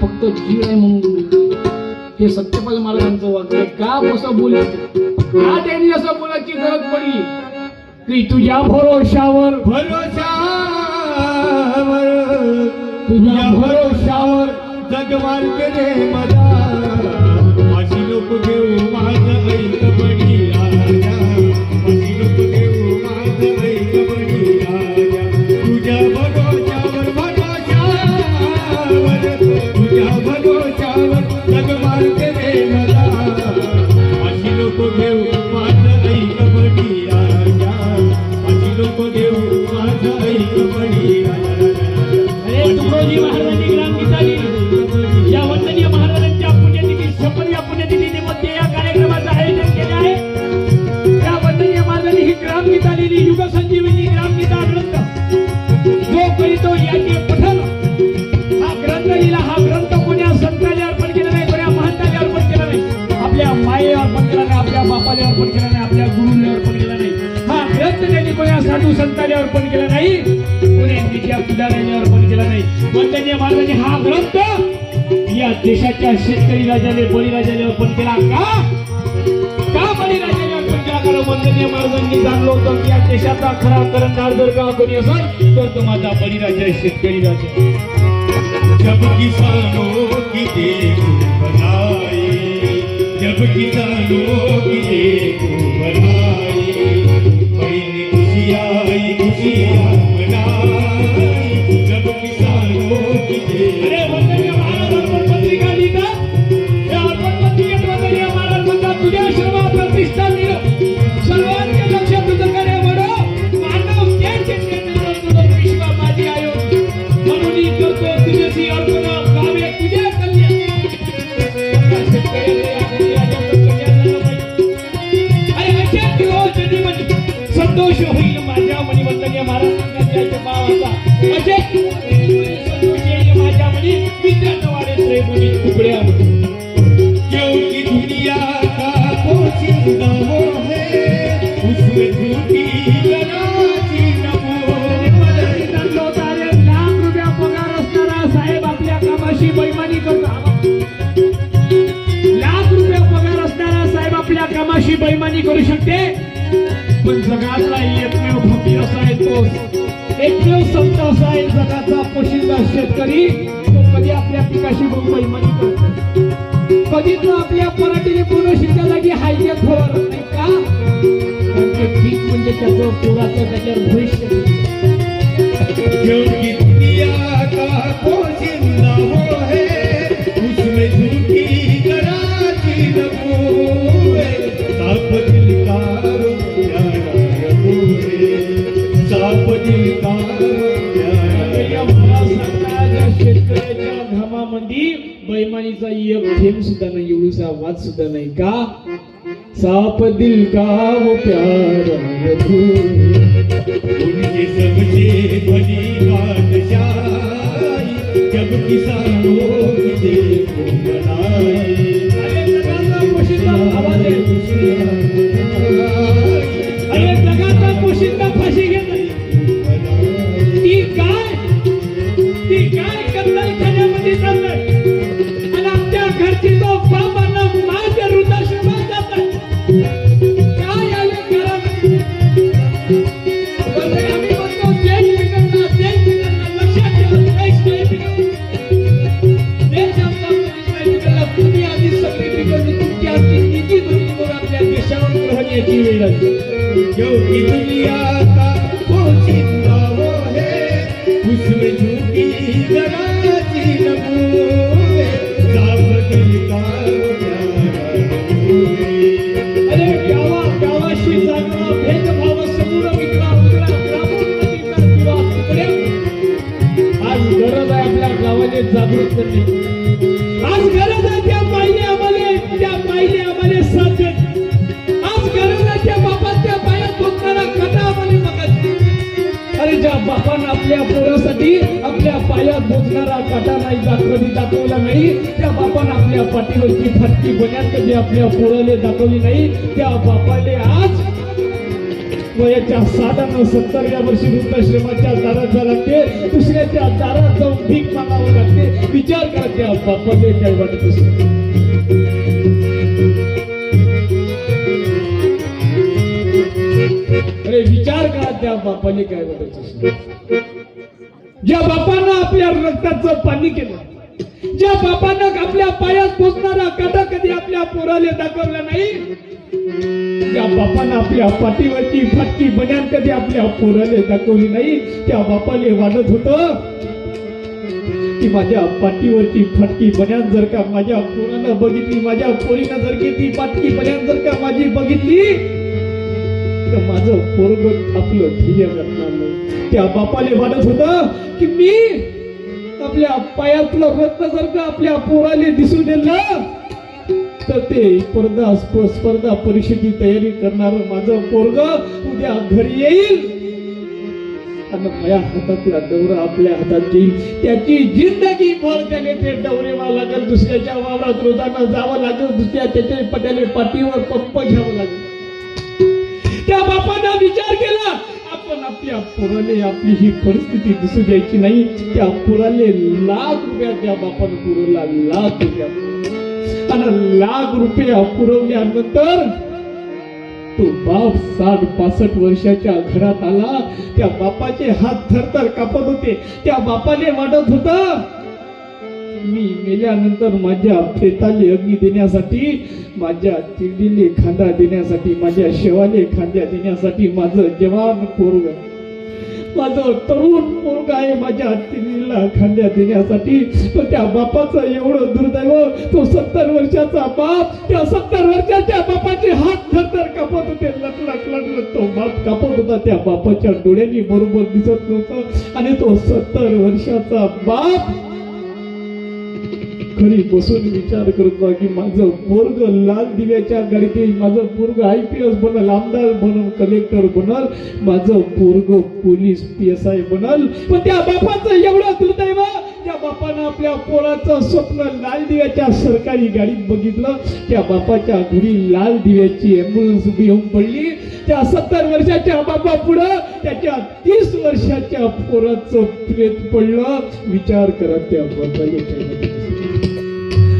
फक्त जीव आहे म्हणून हे सत्यपाल महाराजांचं वाक्य आहे. का कसं बोलले? का त्यांनी असं बोलायची गरज पडली? की तुझ्या भरोशावर भरोशावर तुझ्या भरोशावर जगमार्ग केले मला माझी लोक घेऊ साधू संतांनी अर्पण केला नाही. कोणी तिच्या अर्पण केला नाही. चैतन्य महाराजांनी हा ग्रंथ या देशाच्या शेतकरी राजाने बळीराजाने अर्पण केला का? का खरा करणार जर का कोणी असेल तर तुम्हाला माझा शेतकरी राजा जब किसानों की देखो जब किसानों की देखो जीवन ना Akhirnya marah dia cuma wasa. Aja शकते. पण जगाचा एकमेव फकी असा येतो एकमेव संत असा आहे जगाचा पोशिंदा शेतकरी. तो कधी आपल्या पिकाशी बैमानी करतो कधी तो आपल्या पराठीने पूर्ण शिकल्या जागी हायजे फवार का? पीक म्हणजे त्याचं पुराचं त्याच्या भविष्य. योगी का पोशिंदा हो है बेमानीचा एक थेंब सुद्धा नाही एवढीचा वाद सुद्धा नाही. का? साप दिल का वो प्यार उनके सब सबसे बड़ी बादशाही जब किसानों की देखो बनाई आवाज है Yo, India. आपल्या पोरासाठी आपल्या पायात बोचणारा काटा नाही जात कधी दाखवला नाही. त्या बापाने आपल्या पाठीवरची फटकी बोलण्यात कधी आपल्या पोराले दाखवली नाही. त्या बापाने आज वयाच्या साधारण सत्तर या वर्षी वृद्धाश्रमाच्या दारात जावं लागते. दुसऱ्याच्या दारात जाऊन भीक मागावं लागते. विचार करा त्या बापाने काय वाटत अरे विचार करा त्या बापाने काय वाटत असत ज्या बापांना आपल्या रक्ताचं पाणी केलं ज्या बापानं आपल्या पायात पोचणारा काटा कधी आपल्या पोराला दाखवला नाही त्या बापानं आपल्या पाठीवरची फाटकी बन्यान कधी आपल्या पोराला दाखवली नाही त्या बापाले वाढत होत. की माझ्या पाठीवरची फाटकी बन्यान जर का माझ्या पोरानं बघितली माझ्या पोरीनं जर की ती फाटकी बन्यान जर का माझी बघितली तर माझं पोरग आपलं ध्येय करणार नाही. त्या बापाले वाटत होत की मी आपल्या पायातलं रत्न जर का आपल्या पोराले दिसून दिलं तर ते स्पर्धा स्पर्धा परीक्षेची तयारी करणार माझं पोरग उद्या घरी येईल. आणि माझ्या हातातला दौरा आपल्या हातात येईल त्याची जिंदगी भर त्याने ते डवरे व्हावं लागेल दुसऱ्याच्या वावरात रोजानं जावं लागेल दुसऱ्या त्याच्या पट्याने पाठीवर पंप घ्यावं लागेल. त्या बापानं विचार केला पण आपल्या पोराले आपली ही परिस्थिती दिसू द्यायची नाही. त्या पोराले लाख रुपया त्या बापानं पुरवला लाख रुपया. आणि लाख रुपया पुरवल्यानंतर तो बाप साठ पासष्ट वर्षाच्या घरात आला. त्या बापाचे हात थरथर कापत होते. त्या बापाने वाटत होत मी मेल्यानंतर माझ्या प्रेताले अग्नी देण्यासाठी माझ्या तिरडीले खांदा देण्यासाठी माझ्या शेवाले खांद्या देण्यासाठी माझं जवान पोरग माझं तरुण पोरग आहे माझ्या तिरडीला खांद्या देण्यासाठी. पण त्या बापाचं एवढं दुर्दैव तो सत्तर वर्षाचा बाप त्या सत्तर वर्षाच्या बापाचे हात थरथर कापत होते. लटलट लटलट तो बाप कापत होता. त्या बापाच्या डोळ्यांनी बरोबर दिसत नव्हतं. आणि तो सत्तर वर्षाचा बाप घरी बसून विचार करत की माझं पोरग लाल दिव्याच्या गाडीत येईल माझं पोरग आय पी एस बनल आमदार बनल कलेक्टर बनल माझं पोरग पोलीस पी एस आय बनल. पण त्या बापाचं एवढं दुर्दैव त्या बापानं आपल्या पोराचं स्वप्न लाल दिव्याच्या सरकारी गाडीत बघितलं. त्या बापाच्या घरी लाल दिव्याची अँब्युलन्स उभी होऊन पडली. त्या सत्तर वर्षाच्या बापा पुढं त्याच्या तीस वर्षाच्या पोराचं प्रेत पडलं. विचार करा त्या बापाने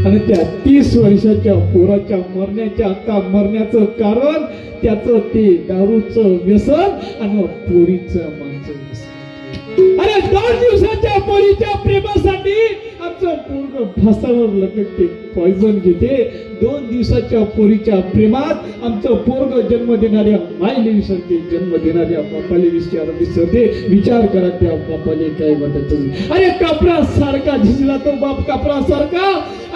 आणि त्या तीस वर्षाच्या पोराच्या मरण्याच्या का मरण्याचं कारण त्याचं ते दारूचं व्यसन आणि पोरीचं माणसं व्यसन. अरे दोन दिवसाच्या पोरीच्या प्रेमासाठी आमचं पूर्ण फासावर लटकते पॉइझन घेते. दोन दिवसाच्या पोरीच्या प्रेमात आमचं पोरग जन्म देणाऱ्या मायले विसरते. जन्म देणाऱ्या बापाले विचार विसरते. विचार करा त्या बापाले काय वाटत अरे कापरा सारखा झिजला तो बाप कापडा सारखा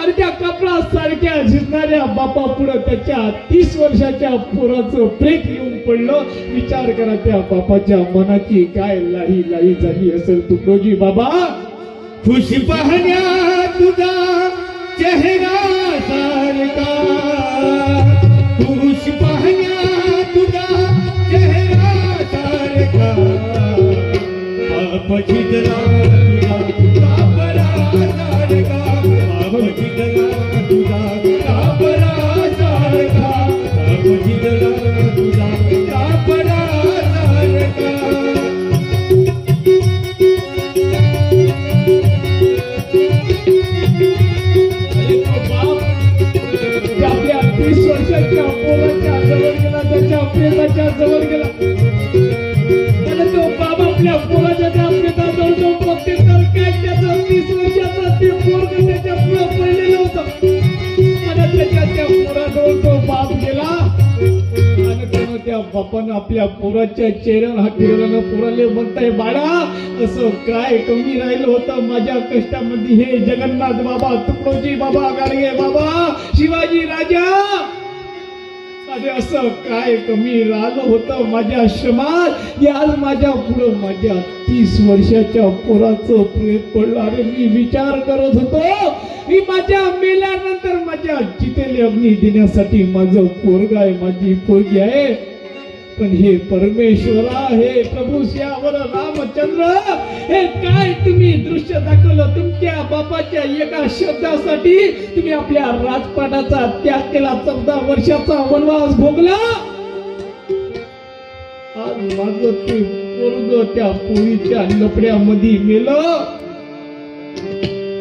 आणि त्या कपडा सारख्या झिजणाऱ्या बापा पुढं त्याच्या तीस वर्षाच्या पोराचं प्रेत येऊन पडलं. विचार करा त्या बापाच्या मनाची काय लाही लाही झाली असेल. तुकडोजी बाबा खुश पाहण्या तुझा चेहरा सारखा. खुश पाहण्या तुझा चेहरा सारखा प्रेताच्या जवळ गेला. आणि तो बाबा आपल्या पोराच्या त्या प्रेता जवळ जो बघते. तर काय त्याचा तीस वर्षाचा ते पोरग त्याच्या पुढे पडलेलं होतं. आणि त्याच्या त्या पोराजवळ तो बाप गेला. आणि त्यानं त्या बापानं आपल्या पोराच्या चेहऱ्यावर हात ठेवल्यानं पोराले म्हणताय बाळा असं काय कमी राहिलं होतं माझ्या कष्टामध्ये? हे जगन्नाथ बाबा तुकडोजी बाबा गाडगे बाबा शिवाजी राजा अरे असं काय कमी राहिलं होतं माझ्या श्रमात हे आज माझ्या पुढं माझ्या तीस वर्षाच्या पोराचं प्रेत पडलं. अरे मी विचार करत होतो. मी माझ्या मेल्यानंतर माझ्या जितेले अग्नी देण्यासाठी माझं पोरगा आहे माझी पोरगी आहे. पण हे परमेश्वरा हे प्रभू श्यावर रामचंद्र हे काय तुम्ही दृश्य दाखवलं? तुमच्या बापाच्या एका शब्दासाठी तुम्ही आपल्या राजपाटाचा त्याग केला चौदा वर्षाचा वनवास भोगला. आज माझ माझं ते पोरग त्या पोळीच्या लपड्यामध्ये मेलं.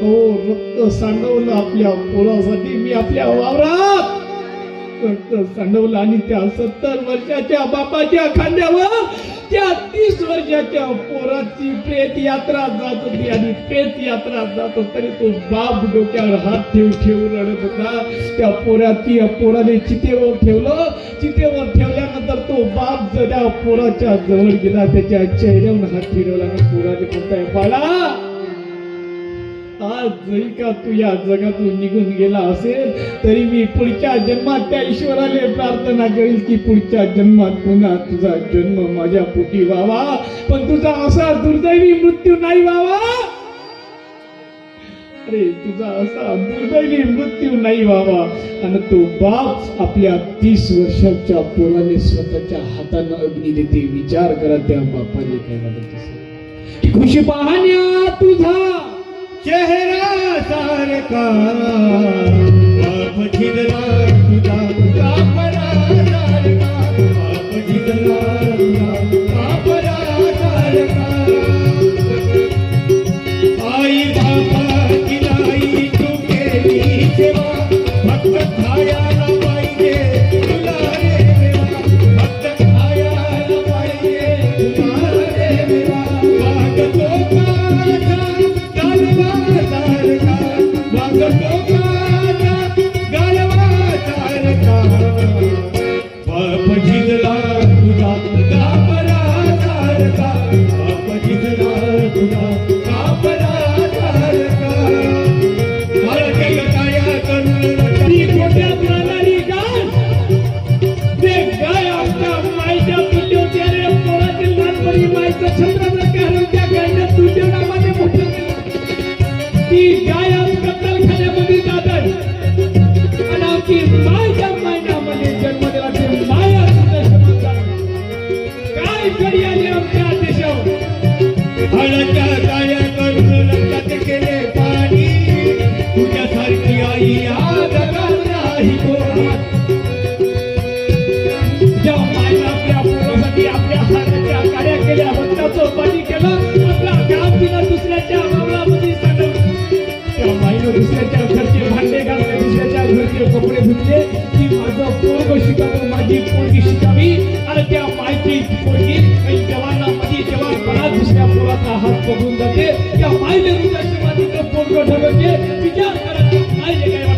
हो रक्त सांडवलं आपल्या पोरासाठी मी आपल्या वावरात. रक्त सांडवलं आणि त्या सत्तर वर्षाच्या बापाच्या खांद्यावर त्या तीस वर्षाच्या पोराची प्रेत यात्रा जात होती आणि प्रेत यात्रा जात तरी तो बाप डोक्यावर हात ठेव ठेवून रडत होता. त्या पोराची पोराने चितेवर ठेवलं. चितेवर ठेवल्यानंतर तो बाप जर त्या पोराच्या जवळ गेला त्याच्या चेहऱ्यावर हात फिरवला आणि पोराने म्हणताय बाळा आज जरी का तू या जगातून निघून गेला असेल तरी मी पुढच्या जन्मात त्या ईश्वराने प्रार्थना करील की पुढच्या जन्मात पुन्हा तुझा जन्म माझ्या पोटी व्हावा. पण तुझा असा दुर्दैवी मृत्यू नाही व्हावा. अरे तुझा असा दुर्दैवी मृत्यू नाही व्हावा. आणि तो बाप आपल्या तीस वर्षाच्या पोराने स्वतःच्या हातानं अग्नी देते विचार करा त्या बापाने काय वाटत असेल. खुशी पाहण्या तुझा. चेहरा सारखा बाप कपडे धुतले. की माझं पोरग शिकावं माझी पोरगी शिकावी. आणि त्या मायची पोरगी काही जवाना दुसऱ्या हात पकडून जाते त्या माईने हृदयाच्या ठरवते विचार करा त्या माईने काय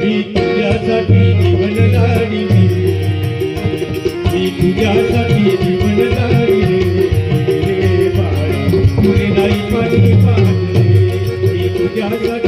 मी तुझ्यासाठी जीवन लाडली मी तुझ्यासाठी जीवन रे बाळा नाही पाणी मी तुझ्यासाठी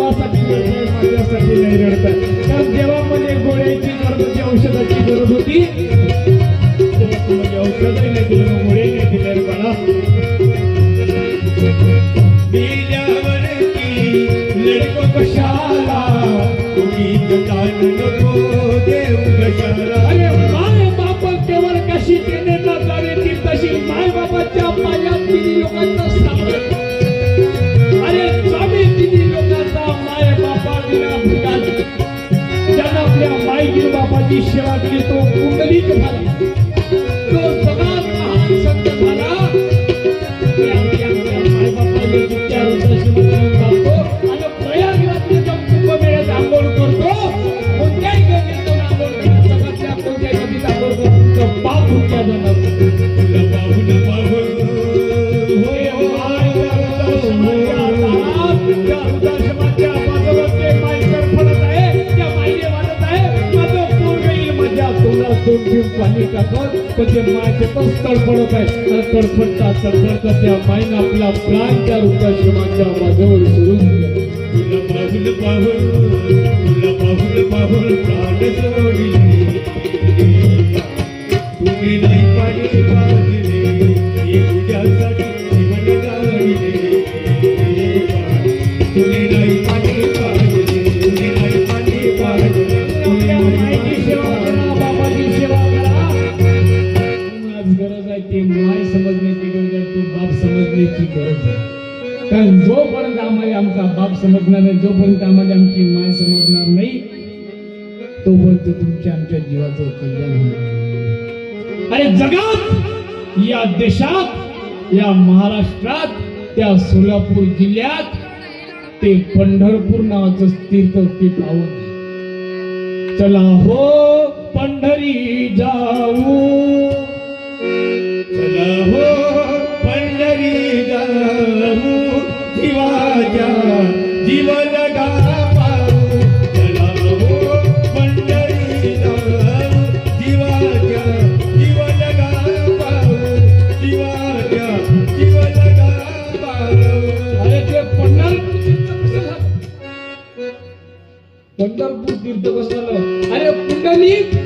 फक्त माझ्यासाठी नाही कारण गोळ्याची गरज औषधाची गरज होती. तेव्हा औषधही नाही मायगिर बापाची केली तो कुंडलिक झाला. दोन दिवस पाणी टाकत पण ते मायचे पण तडफडत आहे. आणि तडफडता तडफडता त्या माईनं आपला प्राण त्या वृद्धाश्रमाच्या माझ्यावर सुरू दिला. तुला पाहुल पाहुल तुला पाहुल पाहुल प्राण करण्याची गरज आहे. कारण जोपर्यंत आम्हाला आमचा बाप समजणार नाही जोपर्यंत आम्हाला आमची माय समजणार नाही तोपर्यंत तुमच्या आमच्या जीवाचं कल्याण होणार अरे जगात या देशात या महाराष्ट्रात त्या सोलापूर जिल्ह्यात ते पंढरपूर नावाचं तीर्थ ते पाहून चला हो पंढरी जाऊ. शब्द बसवलं. अरे कुंडलिक